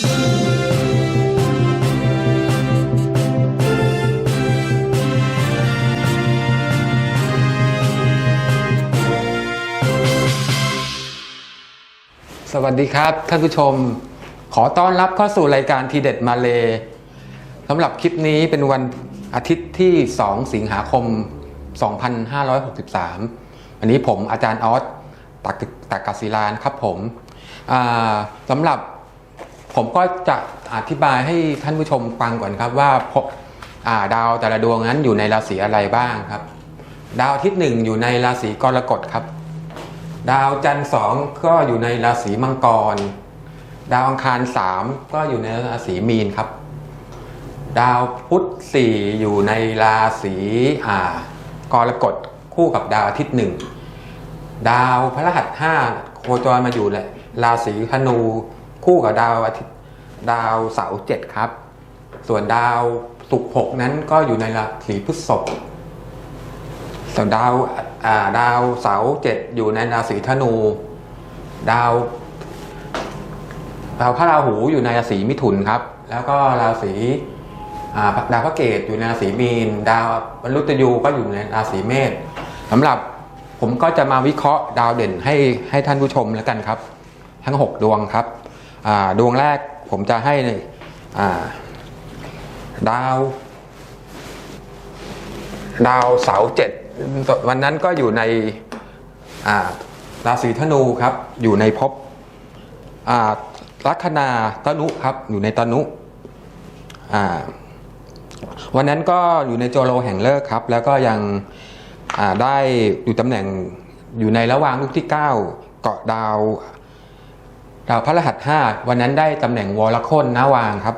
สวัสดีครับ ท่านผู้ชม ขอต้อนรับเข้าสู่รายการทีเด็ดมาเลสำหรับคลิปนี้เป็นวันอาทิตย์ที่ 2 สิงหาคม 2563อันนี้ผมอาจารย์ออสตักตักกศิลานครับผมสำหรับ ผมก็จะอธิบายให้ท่านผู้ชมฟังก่อนครับว่าพบาดาวแต่ละดวงนั้นอยู่ในราศีอะไรบ้างครับ ดาวอาทิตย์หนึ่งอยู่ในราศีกรกฎครับ ดาวจันทร์สองก็อยู่ในราศีมังกร ดาวอังคารสามก็อยู่ในราศีมีนครับ ดาวพุธสี่อยู่ในราศีกรกฎคู่กับดาวอาทิตย์หนึ่งดาวพฤหัสห้าโคจรมาอยู่เลยราศีธนู คู่กับดาวอาทิตย์ดาวเสาร์เจ็ดครับ ส่วนดาวศุกร์หกนั้นก็อยู่ในราศีพฤษภส่วนดาวาดาวเสาร์เจ็ดอยู่ในราศีธนู ดาวดาวพระราหูอยู่ในราศีมิถุนครับ แล้วก็ราศีาดาวพระเกตอยู่ในราศีมีน ดาวมฤตยูก็อยู่ในราศีเมษสำหรับผมก็จะมาวิเคราะห์ดาวเด่นให้ให้ท่านผู้ชมแล้วกันครับ ทั้ง 6 ดวงครับ ดวงแรกผมจะให้ดาว ดาวเสาเจ็ดวันนั้นก็อยู่ในราศีธนูครับ อยู่ในภพลัคนาตนุครับ อยู่ในตนุวันนั้นก็อยู่ในโจโลแห่งเลิกครับ แล้วก็ยังได้อยู่ตำแหน่งอยู่ในระหว่างลูกที่ 9 เกาะดาว ดาวพระรหัส 5 วันนั้นได้ตำแหน่งวรคนนาวางครับ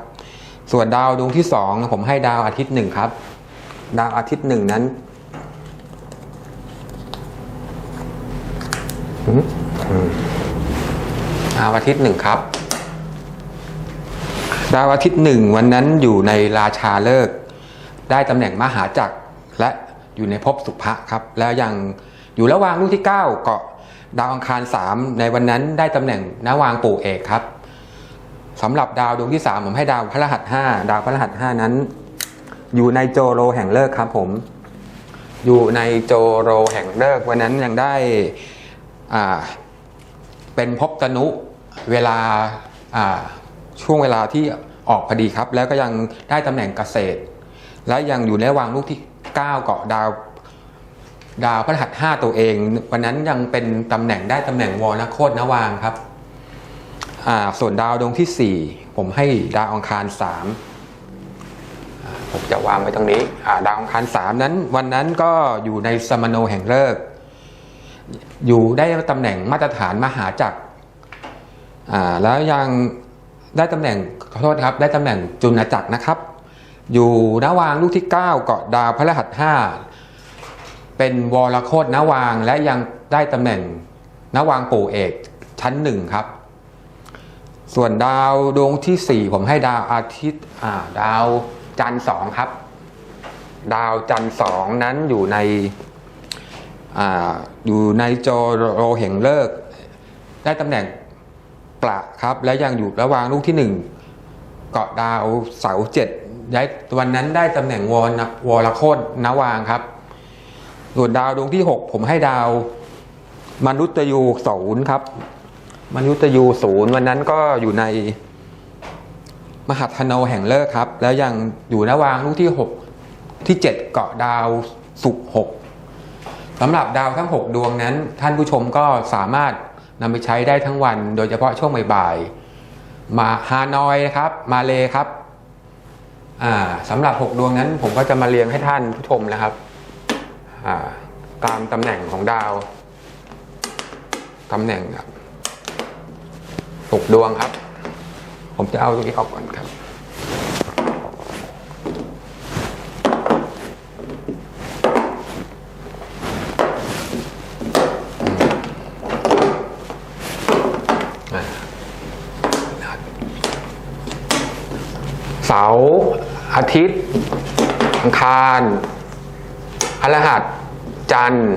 ส่วนดาวดวงที่ 2 ผมให้ดาวอาทิตย์หนึ่งครับ ดาวอาทิตย์หนึ่งนั้นดาวอาทิตย์หนึ่งครับ ดาวอาทิตย์หนึ่งวันนั้นอยู่ในราชาเลิก ได้ตำแหน่งมหาจักรและอยู่ในภพสุภะครับ แล้วยังอยู่ระหว่างลูกที่ 9 เกาะ ดาวอังคาร 3 ในวันนั้นได้ตำแหน่งนาวางปู่เอกครับสำหรับดาวดวงที่ 3 ผมให้ดาวพระรหัส 5 ดาวพระรหัส 5 นั้น อยู่ในโจโรแห่งเลิกครับผม อยู่ในโจโรแห่งเลิกวันนั้นยังได้เป็นภพตนุเวลาช่วงเวลาที่ออกพอดีครับ แล้วก็ยังได้ตำแหน่งเกษตร และยังอยู่ในระหวางลูกที่ 9 เกาะดาว ดาวพฤหัส5ตัวเอง วันนั้นยังเป็นตำแหน่งได้ตำแหน่งวรนโคตรนวางครับ ส่วนดาวดวงที่ 4 ผมให้ดาวอังคาร 3 ผมจะวางไว้ตรงนี้ดาวอังคารสามนั้น วันนั้นก็อยู่ในสมโนแห่งเลิก อยู่ได้ตำแหน่งมาตรฐานมหาจักรแล้วยังได้ตำแหน่งขอโทษครับ ได้ตำแหน่งจุลจักรนะครับ อยู่นวางลูกที่ 9 เกาะดาวพระรหัส5 เป็นวรโคตนวางและยังได้ตำแหน่งนวางปู่เอกชั้นหนึ่งครับ ส่วนดาวดวงที่ 4 ผมให้ดาวอาทิตย์ดาวจันทร์สองครับ ดาวจันทร์สองนั้นอยู่ในออยู่ในโจโรแห่งเลิก ได้ตำแหน่งประครับ และยังอยู่ระหว่างลูกที่ 1 เกาะดาวเสาเจ็ดย้ายวันนั้นได้ตำแหน่งวรวรโคตนวางครับ ส่วนดาวดวงที่6ผมให้ดาว มนุษยูศูนย์ครับ มนุษยูศูนย์วันนั้นก็อยู่ในมหัทโนแห่งเลิกครับ แล้วยังอยู่ระวางลูกที่6ที่7เกาะดาวศุกร์6สำหรับดาวทั้ง6ดวงนั้น ท่านผู้ชมก็สามารถนำไปใช้ได้ทั้งวัน โดยเฉพาะช่วงบ่ายๆมาฮานอยนะครับ มาเลครับอ่าสำหรับ6ดวงนั้นผมก็จะมาเรียงให้ท่านผู้ชมนะครับ ตามตำแหน่งของดาวตำแหน่งครับหกดวงครับ ผมจะเอาตรงนี้ออกก่อนครับ เสาร์อาทิตย์อังคาร พฤหัสจันทร์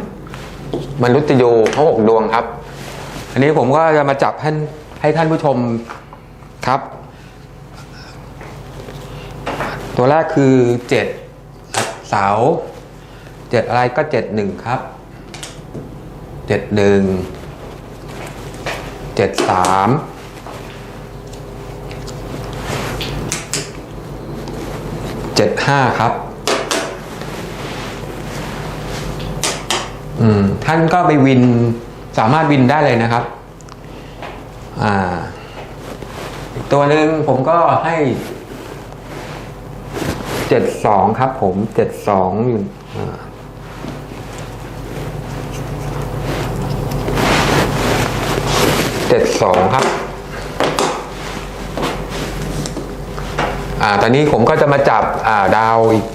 มนุษย์ยูทั้งหกดวงครับ อันนี้ผมก็จะมาจับให้ให้ท่านผู้ชมครับ ตัวแรกคือเจ็ดเสาเจ็ดอะไรก็เจ็ดหนึ่งครับเจ็ดหนึ่งเจ็ดสามเจ็ดห้าครับ อืม ท่านก็ไปวินสามารถวินได้เลยนะครับ อ่าอีกตัวหนึ่งผมก็ให้เจ็ดสองครับ ผมเจ็ดสองอยู่เจ็ดสองครับ อ่า ตอนนี้ผมก็จะมาจับ อ่า ดาวอีก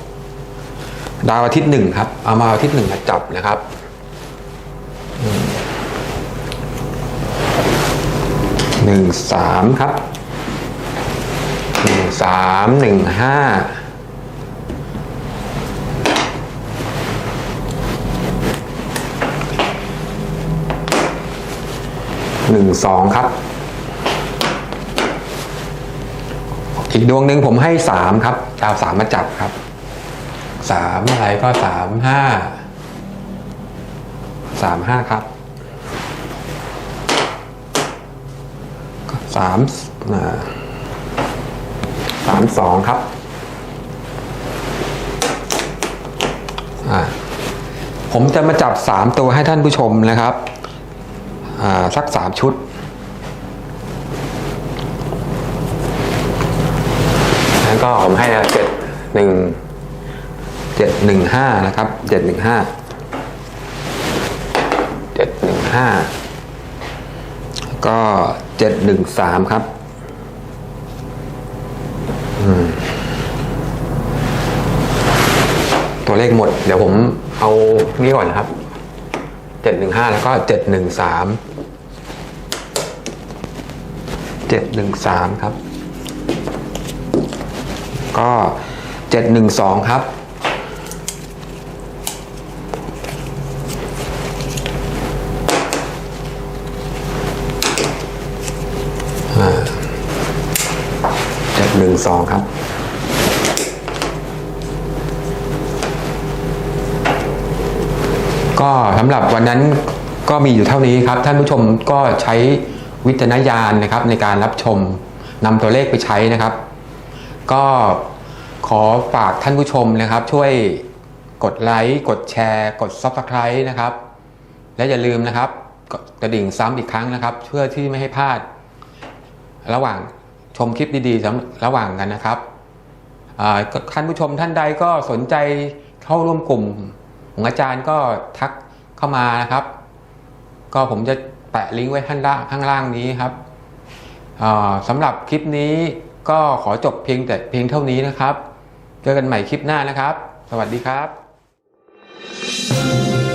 ดาวอาทิตย์หนึ่งครับ เอามาอาทิตย์หนึ่งมาจับนะครับ หนึ่งสามครับหนึ่งสามหนึ่งห้าหนึ่งสองครับ อีกดวงหนึ่งผมให้สามครับดาวสามมาจับครับสามอะไรก็สามห้าสามห้าครับ สามสามสองครับผมจะมาจับสามตัวให้ท่านผู้ชมนะครับสักสามชุดแล้วก็ผมให้เจ็ดหนึ่งเจ็ดหนึ่งห้านะครับเจ็ดหนึ่งห้าเจ็ดหนึ่งห้าก็ เจ็ดหนึ่งสามครับตัวเลขหมด เดี๋ยวผมเอานี่ก่อนนะครับเจ็ดหนึ่งห้าแล้วก็เจ็ดหนึ่งสามเจ็ดหนึ่งสามครับ ก็เจ็ดหนึ่งสองครับ เจ็ดหนึ่งสองครับก็สำหรับวันนั้นก็มีอยู่เท่านี้ครับ ท่านผู้ชมก็ใช้วิจารณญาณนะครับ ในการรับชมนำตัวเลขไปใช้นะครับ ก็ขอฝากท่านผู้ชมนะครับ ช่วยกดไลค์กดแชร์ กด Subscribe นะครับ และอย่าลืมนะครับกดกระดิ่งซ้ำอีกครั้งนะครับ เพื่อที่ไม่ให้พลาด ระหว่าง ชมคลิปดีๆระหว่างกันนะครับท่านผู้ชมท่านใดก็สนใจเข้าร่วมกลุ่มของอาจารย์ก็ทักเข้ามานะครับ ก็ผมจะแปะลิงก์ไว้ข้างล่างข้างล่างนี้ครับสำหรับคลิปนี้ก็ขอจบเพียงแต่เพียงเท่านี้นะครับ เจอกันใหม่คลิปหน้านะครับ สวัสดีครับ